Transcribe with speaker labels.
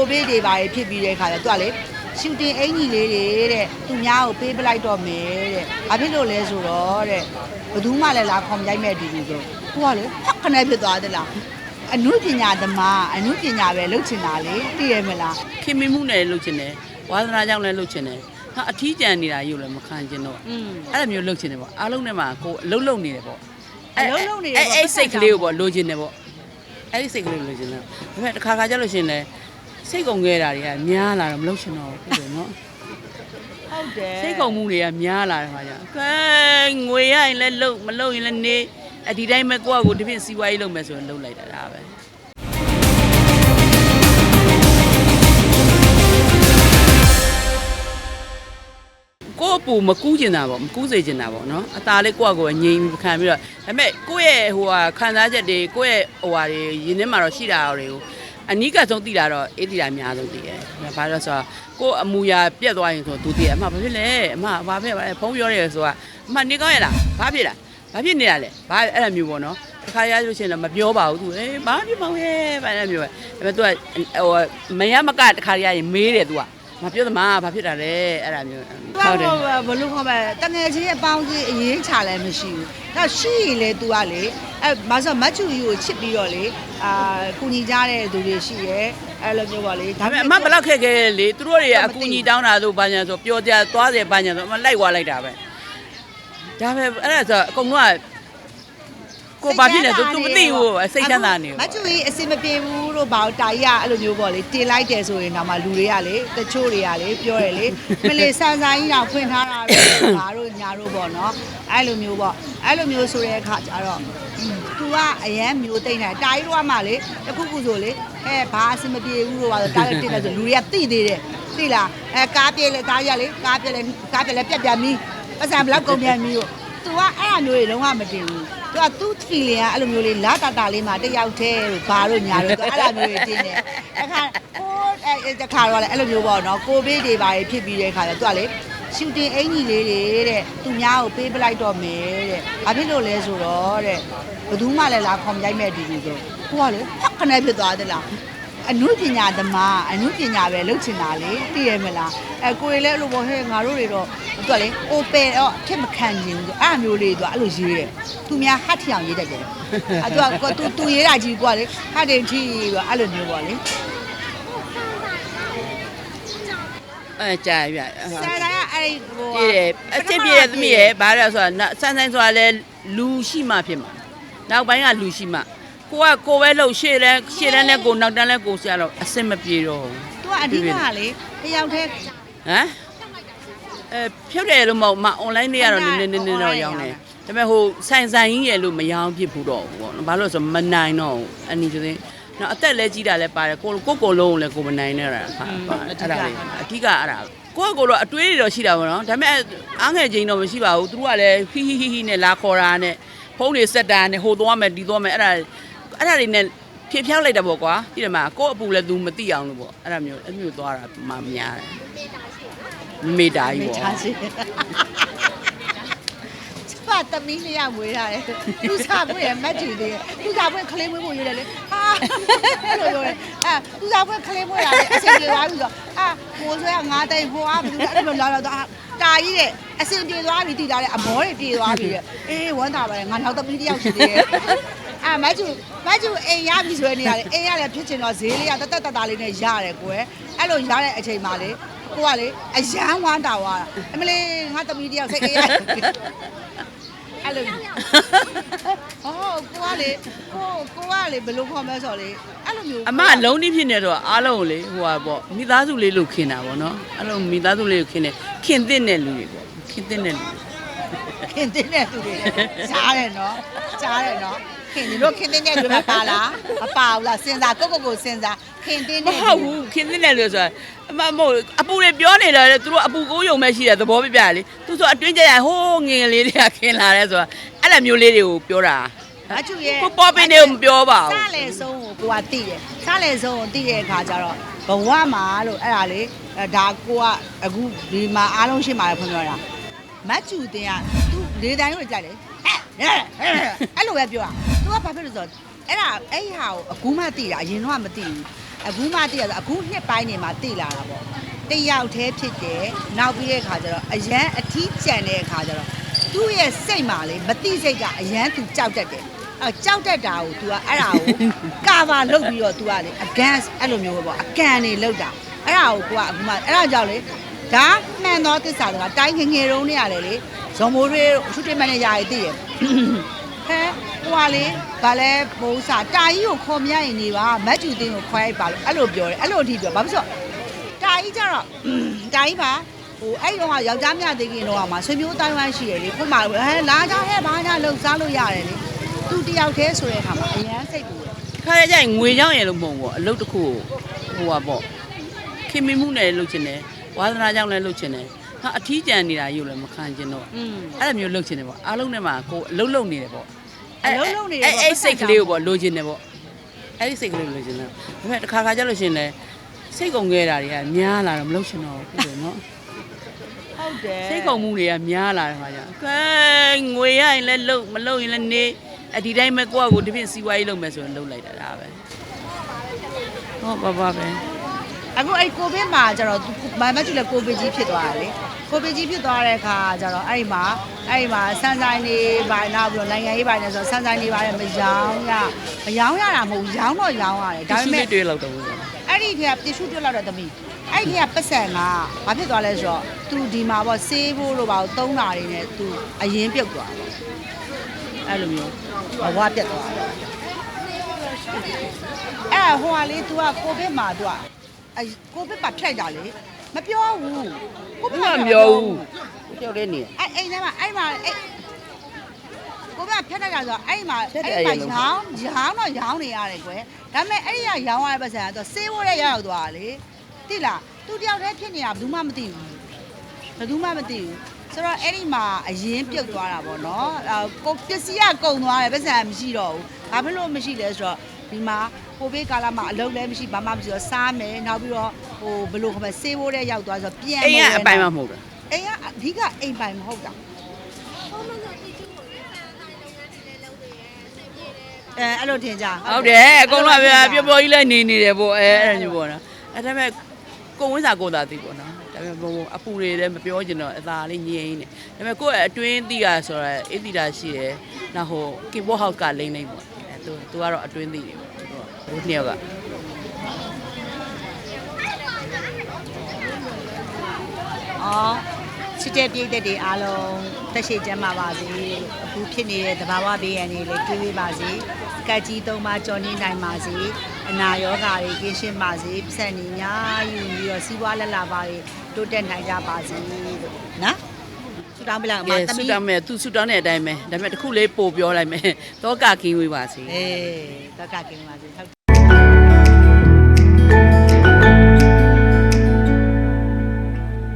Speaker 1: ကိုဗစ်တွေပါဖြစ်ပြီးတဲ့ခါကျတော့သူကလေရှူတင်အင်ကြီးလေးတွေတဲ့သူများကိုပေးပလိုက်တော့မယ်တဲ့ဘာဖြစ်လို့လဲဆိုတော့တဲ့ဘယ်သူမှလည်းလာခေါ်မရိုက်မဲ့တူတူဆိုကိုကလေဟောက်ခနဲ့ဖြစ်သွားသလားအနုပညာသမားအနုပညာပဲလုပ်ချင်တာလေသိရမလား
Speaker 2: ခင်မင်မှုနဲ့လှုပ်ချင်တယ်ဝါသနာကြောင့်လည်းလှုပ်ချင်တယ်ဟာအထီးကျန်နေတာယူလည်းမခံချင်တော့
Speaker 1: อืม
Speaker 2: အဲ့လိုမျိုးလှုပ်ချင်တယ်ပေါ့အားလုံးနဲ့မှာကိုယ်အလုံးလုံးနေတယ်ပေါ့
Speaker 1: အလုံးလုံးနေတယ်ပေါ့
Speaker 2: အဲ့အဲ့စိတ်ကလေးကိုပေါ့လိုချင်တယ်ပေါ့အဲ့ဒီစိတ်ကလေးကိုလိုချင်တယ်ဒါပေမဲ့တစ်ခါခါကျလို့ရှရင်လေ စိတ်ကုန်ခဲ့တာတွေကများလာတော့မလှုပ်ချင်တော့ဘူးဖြစ်တယ်နော်
Speaker 1: ဟုတ်တယ်
Speaker 2: စိတ်ကုန်မှုတွေကများလာတယ်ခါကျကဲငွေရရင်လည်းလှုပ်မလှုပ်ရင်လည်းနေအဒီတိုင်းပဲကိုယ့်အကိုဒီပြင်စီးပွားရေးလုပ်မယ်ဆိုရင်လှုပ်လိုက်တာဒါပဲကိုယ့်အပူမကူးကျင်တာပေါ့မကူးစေကျင်တာပေါ့နော်အตาလေးကိုယ့်အကိုယ်ငြိမ်ခံပြီးတော့ဒါပေမဲ့ကိုယ့်ရဲ့ဟိုဟာခံစားချက်တွေကိုယ့်ရဲ့ဟိုဟာတွေရင်းနှင်းမှာတော့ရှိတာတွေကို အနီးကဆုံးသိတာတော့အေးသိတာအများဆုံးသိတယ်။ဘာလို့လဲဆိုတော့ကိုယ့်အမူအရာပြက်သွားရင်ဆိုသူသိတယ်အမဘာဖြစ်လဲအမဘာဖြစ်ပါလဲဖုန်းပြောရဲဆိုတာအမနေကောင်းရလားဘာဖြစ်လားဘာဖြစ်နေတာလဲဘာအဲ့လိုမျိုးပေါ့နော်တစ်ခါရလို့ရှိရင်တော့မပြောပါဘူးသူအေးဘာဖြစ်ပါလဲဘာလဲမျိုးပဲဒါပေမဲ့သူကဟိုမရမကတစ်ခါရရင်မေးတယ်သူက မပြောသမားဘာဖြစ်တာလဲအဲ့ဒါမျိုး
Speaker 1: ဟုတ်တယ်ဘလို့ခေါ်မလဲတငယ်ချင်းရဲ့ပေါင်းကြီးအရင်ချလည်းမရှိဘူး။ဒါရှိရင်လေ तू ကလေအဲမဆိုမတ်ချူကြီးကိုချစ်ပြီးတော့လေအာကုညီကြတဲ့သူတွေရှိရဲအဲလိုမျိုးပါလေ
Speaker 2: ဒါပေမဲ့အမဘလောက်ခက်ခဲလဲလေသူတို့တွေကအကူကြီးတောင်းတာဆိုဘာညာဆိုပျော်ကြသွားတယ်ဘာညာဆိုအမလိုက်သွားလိုက်တာပဲဒါပဲအဲ့ဒါဆိုအကုန်လုံးကကိုဘာဖြစ်လဲဆို तू မသိဘူးစိတ်ချမ်းသာနေ
Speaker 1: မတ်ချူကြီးအစင်မပြေဘူး လို့ဘာလို့တာကြီးကအဲ့လိုမျိုးပေါ့လေတင်လိုက်တယ်ဆိုရင်တော့မှလူတွေကလေတချို့တွေကလေပြောတယ်လေမလေးဆန်ဆန်ကြီးတော့ဖွင့်ထားတာတော့ငါတို့ညာတို့ပေါ့နော်အဲ့လိုမျိုးပေါ့အဲ့လိုမျိုးဆိုတဲ့အခါကျတော့သူကအရန်မျိုးတိတ်နေတာတာကြီးတို့ကမှလေတခုခုဆိုလေအဲဘာအဆင်မပြေဘူးလို့ပါဆိုတားလည်းတင်တယ်ဆိုလူတွေကသိသေးတယ်သိလားအဲကားပြေးလေကားရလေကားပြေးလေကားပြေးလေပြက်ပြက်မီးပတ်စံဘလောက်ကုန်ပြန်မီးကို သူကအဲ့အမျိုးတွေလုံးဝမတင်ဘူးသူကသူ့ feeling ကအဲ့လိုမျိုးလေးလာတာတာလေးမှတယောက်တည်းလို့ဘာလို့ညာလို့သူအဲ့လိုမျိုးတွေတင်တယ်အခါကိုအဲတခါတော့လေအဲ့လိုမျိုးပေါ့နော်ကိုဗစ်တွေပါဖြစ်ပြီးတဲ့အခါကျသူကလေရှူတင်အင်ကြီးလေးတွေတဲ့သူများကိုပေးပလိုက်တော့မယ်တဲ့ဘာဖြစ်လို့လဲဆိုတော့တဲ့ဘယ်သူမှလည်းလာခေါ်မရိုက်မဲ့တူတူဆိုကိုကလေဟောက်ခနဲ့ဖြစ်သွားသလား အနုပညာသမားအနုပညာပဲလုပ်ချင်တာလေသိရမလားအဲကိုယ်လည်းအဲ့လိုပေါ့ဟဲ့ငါတို့တွေတော့သူကလေ open တော့ခက်မခံချင်ဘူးဆိုအဲ့အမျိုးလေးသူကအဲ့လိုရေးတယ်သူများဟတ်ထီအောင်ရေးတတ်တယ်အဲသူကသူသူရေးတာကြီးကိုကလေဟတ်တယ်ထီပြီးအဲ့လိုမျိုးပေါ့လေ
Speaker 2: အဲကြာပြ
Speaker 1: ဆရာကအဲ့ဟို
Speaker 2: ပြည့်တယ်အစ်စ်ပြည့်တဲ့သမီးရဲ့ဘာလဲဆိုတော့ဆန်းဆန်းဆိုတာလဲလူရှိမှဖြစ်မှာနောက်ပိုင်းကလူရှိမှ ကိုကကိုပဲလှုပ်ရှေ့တန်းရှေ့တန်းနဲ့ကိုနောက်တန်းနဲ့ကိုဆရာတော့အစ်စ်မပြေတော့ဘူး
Speaker 1: သူကအဓိကလေတယောက်တည်း
Speaker 2: ဟမ်အဲဖြုတ်တယ်လို့မဟုတ်မ online တွေကတော့နည်းနည်းနည်းနည်းတော့ရောင်းတယ်ဒါပေမဲ့ဟိုဆိုင်ဆိုင်ကြီးရလို့မရောင်းဖြစ်ဘူးတော့ဘူးပေါ့နော်ဘာလို့လဲဆိုတော့မနိုင်တော့ဘူးအနည်းဆိုရင်နော်အသက်လဲကြီးတာလဲပါတယ်ကိုကိုကိုလုံးလည်းကိုမနိုင်နေတာအခါပါအဲ့ဒါလေးအဓိကအဲ့ဒါကိုကကိုတော့အတွေးတွေတော့ရှိတာပေါ့နော်ဒါပေမဲ့အားငယ်ချင်းတော့မရှိပါဘူးသူတို့ကလည်းဟီဟီဟီဟီနဲ့လာခေါ်တာနဲ့ဖုန်းတွေဆက်တာနဲ့ဟိုသွားမယ်ဒီသွားမယ်အဲ့ဒါ အဲ့ဒါတွေနဲ့ဖြည့်ဖြောက်လိုက်တာပေါ့ကွာဒီမှာကို့အပူလည်း तू မသိအောင်လို့ပေါ့အဲ့ဒါမျိုးအဲ့မျိုးသွားတာမှများတယ်မေတာကြီး
Speaker 1: မေ
Speaker 2: ပေါ့
Speaker 1: ချာစီစပါသမီးလေးရမွေးထားတယ်သူစားဖွင့်ရမတ်တီလေးသူစားဖွင့်ခလေးမွေးဖို့ရွေးတယ်လေဟာအဲ့လိုပြောတယ်အဲသူစားဖွင့်ခလေးမွေးရတယ်အဆင်ပြေသွားပြီဆိုအာကိုဆွဲကငါးတိန်ဟိုအားဘယ်လိုအဲ့လိုလာတော့တာကြီးတဲ့အဆင်ပြေသွားပြီတည်တာတဲ့အမောတွေပြေသွားပြီတဲ့အေးဝမ်းသာပါတယ်ငါနောက်သမီးတစ်ယောက်ရှိသေးတယ် အာမကျူမကျူအိမ်ရပြီဆိုရနေရတယ်အိမ်ရတယ်ဖြစ်ချင်တော့ဈေးလေးကတသက်တသားလေးနဲ့ရတယ်ကွယ်အဲ့လိုရတဲ့အချိန်မှလေကိုကလေအရန်ဝမ်းတာသွားတာအမလေးငါသမီးတယောက်စိတ်အေးရအဲ့လိုဟောကိုကလေကိုကိုကလေဘယ်လိုခေါ်မလဲဆိုတော့လေအဲ့လိုမျိုး
Speaker 2: အမလုံးနှိဖြစ်နေတော့အားလုံးကိုလေဟိုဟာပေါ့မိသားစုလေးလို့ခင်တာပေါ့နော်အဲ့လိုမိသားစုလေးကိုခင်တယ်ခင်တဲ့တဲ့လူတွေပေါ့ခင်တဲ့တဲ့လူတွေ
Speaker 1: ခင်တင်းတဲ့သူတွေစားတယ်နော်စားတယ်နော်ခင်ဒီလိုခင်တင်းတဲ့သူတွေမပါလားမပါဘူးလားစဉ်းစားကိုကိုကိုစဉ်းစားခင်တင်း
Speaker 2: မ
Speaker 1: တဲ့
Speaker 2: ဟုတ်ဘူးခင်တဲ့တဲ့လူဆိုတာအမမဟုတ်အပူတွေပြောနေတာလေသူတို့အပူကိုယုံမဲ့ရှိတဲ့သဘောပြပြလေသူဆိုအတွင်းကျရဟိုးငယ်ငယ်လေးတွေကခင်လာတယ်ဆိုတာအဲ့လိုမျိုးလေးတွေကိုပြောတာ
Speaker 1: အချူရဲ့
Speaker 2: ကိုပေါ်ပင်တွေကိုမပြောပါဘူး
Speaker 1: စားလေဆုံးကိုကိုကတိတယ်စားလေဆုံးကိုတိတဲ့အခါကျတော့ဘဝမှာလို့အဲ့ဒါလေအဲဒါကိုကအခုဒီမှာအားလုံးရှင်းပါတယ်ဖွင့်ပြောတာမတ်ချူတင်ကသူ လေတိုင်းကိုကြိုက်လေဟဲ့အဲ့လိုပဲပြောတာသူကဘာဖြစ်လို့ဆိုတော့အဲ့ဒါအဲ့ဟာကိုအခုမှတိတာအရင်တော့မတိဘူးအခုမှတည်ရဆိုအခုနှစ်ပိုင်းနေမှာတည်လာတာပေါ့တယောက်တည်းဖြစ်တယ်နောက်ပြီးတဲ့အခါကျတော့အရန်အထီးကျန်တဲ့အခါကျတော့သူ့ရဲ့စိတ်မှာလေမတိစိတ်ကအရန်သူကြောက်တတ်တယ်အဲကြောက်တတ်တာကို तू ကအဲ့ဒါကိုကာဗာလုပ်ပြီးတော့ तू ကလေ against အဲ့လိုမျိုးပဲပေါ့အကန်နေလောက်တာအဲ့ဒါကိုကိုကအခုမှအဲ့ဒါကြောင့်လေ ဒါမှန်သောသစ္စာကတိုင်းငယ်ငယ်တုန်းနေရတယ်လေဇော်မိုးတွေရှုတင်မန်နေဂျာကြီးတည်ရဟဲဟိုကလေဗာလဲပိုးစားတာကြီးကိုခေါ်မရရင်နေပါမတ်ကျူတင်းကိုခွဲလိုက်ပါလို့အဲ့လိုပြောတယ်အဲ့လိုအထိပြောဘာဖြစ်လို့တာကြီးကြတော့တာကြီးပါဟိုအဲ့တော့ကယောက်ျားမြသေးခင်တော့မှဆွေမျိုးတိုင်းဝိုင်းရှိတယ်လေခုမှဟဲလာကြဟဲဘာညာလှုပ်စားလို့ရတယ်လေသူတယောက်တည်းဆိုတဲ့အခါမှာအရန်စိတ်ပူတယ်
Speaker 2: ခါရကြရင်ငွေကြောင်းရလို့မဟုတ်ဘူးအလုပ်တစ်ခုဟိုပါပေါ့ခင်မင်မှုနဲ့လုပ်ချင်တယ် ဝါသနာကြောင့်လည်းလုပ်ချင်တယ်ဟာအထီးကျန်နေတာရုပ်လည်းမခံချင်တော့
Speaker 1: อืม
Speaker 2: အဲ့လိုမျိုးလုပ်ချင်တယ်ပေါ့အားလုံးနဲ့မှကိုအလုပ်လုပ်နေတယ်ပေါ့
Speaker 1: အလုပ်လုပ်နေတယ်ပေါ့
Speaker 2: အဲ့အဲ့စိတ်ကလေးကိုပေါ့လိုချင်တယ်ပေါ့အဲ့ဒီစိတ်ကလေးကိုလိုချင်တယ်ဒါပေမဲ့တစ်ခါခါကျလို့ရှရင်လေစိတ်ကုန်ခဲ့တာတွေကများလာတော့မလုပ်ချင်တော့ဘူးလို့နော်
Speaker 1: ဟုတ်တယ်
Speaker 2: စိတ်ကုန်မှုတွေကများလာတယ်ခါကျကဲငွေရရင်လည်းလုပ်မလုပ်ရင်လည်းနေအဒီတိုင်းပဲကိုယ့်အကိုဒီပြင်စီဝါရေးလုပ်မယ်ဆိုရင်လုပ်လိုက်တာဒါပဲဟုတ်ပါပါပဲ
Speaker 1: အခုအဲ့ကိုဗစ်မှာကျတော့မမကျူလည်းကိုဗစ်ကြီးဖြစ်သွားတယ်လေကိုဗစ်ကြီးဖြစ်သွားတဲ့အခါကျတော့အဲ့မှာအဲ့မှာဆန်ဆိုင်နေပါနောက်ပြီးတော့နိုင်ငံရေးပိုင်းနေဆိုဆန်ဆိုင်နေပါတယ်မရောင်းရမရောင်းရတာမဟုတ်ရောင်းတော့ရောင်းရတယ်
Speaker 2: ဒါပေမဲ့တွေ့လောက်တော့ဘူး
Speaker 1: အဲ့ဒီထက်ကပစ္စည်းတွေ့လောက်တော့တမီးအဲ့ဒီကပတ်စံကဘာဖြစ်သွားလဲဆိုတော့သူဒီမှာပေါ့ဆေးဖို့လို့ပါသုံးတာတွေနဲ့သူအရင်ပြုတ်သွားတယ်အဲ့လိုမျိုးဘဝပြတ်သွားတယ်အဲ့ဟိုကလေ तू ကကိုဗစ်မှာ तू က အဲကိုဗစ်မှာဖြတ်တာလေမပြောဘူးကိုဗ
Speaker 2: ဘ
Speaker 1: စ်
Speaker 2: ယ်
Speaker 1: မှာ
Speaker 2: မှမပြောဘူးပြောတဲ့နေ
Speaker 1: အဲ့အိမ်ထဲမှာအဲ့မှာအဲ့ကိုဗစ်ကဖြတ်လိုက်တာဆိုတော့အဲ့မှာ
Speaker 2: ဖြတ်တယ်
Speaker 1: အဲ့မှာ
Speaker 2: အဲ့လို
Speaker 1: ရောင်းရောင်းတော့ရောင်းနေရတယ်ကွယ်ဒါပေမဲ့အဲ့ဒီကရောင်းရတဲ့ပတ်စံကတော့ဆေးဝတ်တဲ့ရောက်သွားတာလေတိလားသူတယောက်တည်းဖြစ်နေတာဘယ်သူမှမသိဘူးဘယ်သူမှမသိဘူးဆိုတော့အဲ့ဒီမှာအရင်ပြုတ်သွားတာပေါ့နော်အာကိုပစ္စည်းကကုန်သွားတယ်ပတ်စံမရှိတော့ဘူးဘာဖြစ်လို့မရှိလဲဆိုတော့ဒီမှာ ကိုဗစ်ကာလမှာအလုပ်လည်းမရှိဘာမှမရှိတော့စားမယ်နောက်ပြီးတော့ဟိုဘယ်လိုခေါ်မလဲဆေးဝတ်တဲ့ရောက်သွားဆိုတော့ပြန်
Speaker 2: အိမ်
Speaker 1: မ
Speaker 2: ကအပိုင်မှမဟုတ်တာ
Speaker 1: အိမ်ကအဓိကအိမ်ပိုင်မဟုတ်တာအဲအဲ့လိုထင်ကြ
Speaker 2: ဟုတ်တယ်အကုန်လုံးကပြောပြောကြီးလည်းနေနေတယ်ပေါ့အဲအဲ့လိုမျိုးပေါ့နော်အဲ့ဒါပေမဲ့ကိုဝင်းစာကိုသာသိပေါ့နော်ဒါပေမဲ့ဘုံအပူတွေလည်းမပြောချင်တော့အသာလေးငြိမ်းနေဒါပေမဲ့ကိုယ့်အတွင်းသိတာဆိုတော့အေးသိတာရှိတယ်နောက်ဟိုကီဘောဟောက်ကလိမ့်လိမ့်ပေါ့အဲသူသူကတော့အတွင်းသိတယ်ပေါ့ သူကဟိုနှစ်ယောက်က
Speaker 1: အော်ချစ်တဲ့ပြည့်တဲ့တွေအားလုံးတက်ရှိကျမ်းပါပါစေအခုဖြစ်နေတဲ့သဘာဝဘေးရန်တွေလည်းတွေးဝေးပါစေကတ်ကြီးသုံးပါကြော်နေနိုင်ပါစေအနာရောဂါတွေကင်းရှင်းပါစေပြဆက်နေအများယူပြီးတော့စီးပွားလက်လာပါတွေတိုးတက်နိုင်ကြပါစေလို့နော်ဆုတောင်းပြလိုက်အမ
Speaker 2: ကဲ
Speaker 1: တ
Speaker 2: ဆူ
Speaker 1: မီး
Speaker 2: တောင်းမယ်သူဆူတောင်းတဲ့အတိုင်းပဲဒါပေမဲ့တစ်ခုလေးပို့ပြောလိုက်မယ်တော့ကကင်းဝေးပါစေ
Speaker 1: အေးတော့ကကင်းပါစေဟုတ်